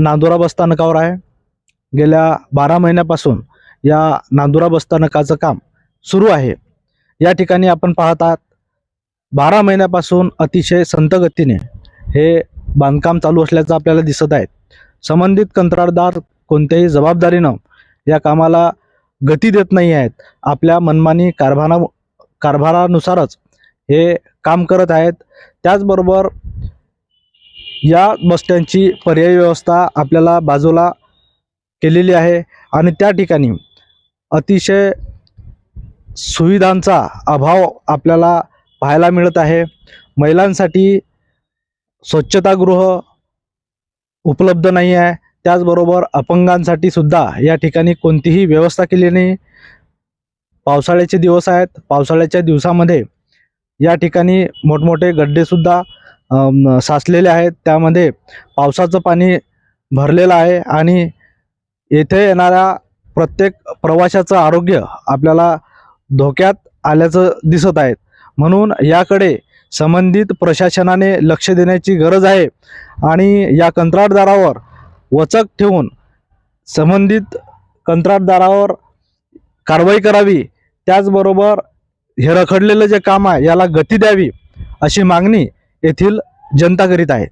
नांदुरा बसस्थानकावर आहे. गेल्या बारा महिन्यापासून या नांदुरा बसस्थानकाचं काम सुरू आहे. या ठिकाणी आपण पाहत आहात बारा महिन्यापासून अतिशय संतगतीने हे बांधकाम चालू असल्याचं आपल्याला दिसत आहे. संबंधित कंत्राटदार कोणत्याही जबाबदारीनं या कामाला गती देत नाही आहेत. आपल्या मनमानी कारभारा कारभारानुसारच हे काम करत आहेत. त्याचबरोबर या बसस्टँडची पर्यायी व्यवस्था आपल्याला बाजूला केलेली आहे आणि त्या ठिकाणी अतिशय सुविधांचा अभाव आपल्याला पाहायला मिळत आहे. महिलांसाठी स्वच्छतागृह उपलब्ध नाही आहे. त्याचबरोबर अपंगांसाठी सुद्धा या ठिकाणी कोणतीही व्यवस्था केली नाही. पावसाळ्याचे दिवस आहेत. पावसाळ्याच्या दिवसामध्ये या ठिकाणी मोठमोठे गड्डेसुद्धा साचलेले आहेत. त्यामध्ये पावसाचं पाणी भरलेलं आहे आणि येथे येणाऱ्या प्रत्येक प्रवाशाचं आरोग्य आपल्याला धोक्यात आल्याचं दिसत आहेत म्हणून याकडे संबंधित प्रशासनाने लक्ष देण्याची गरज आहे आणि या कंत्राटदारावर वचक ठेवून संबंधित कंत्राटदारावर कारवाई करावी. त्याचबरोबर हे रखडलेलं जे काम आहे याला गती द्यावी अशी मागणी येथील जनता करीत आहे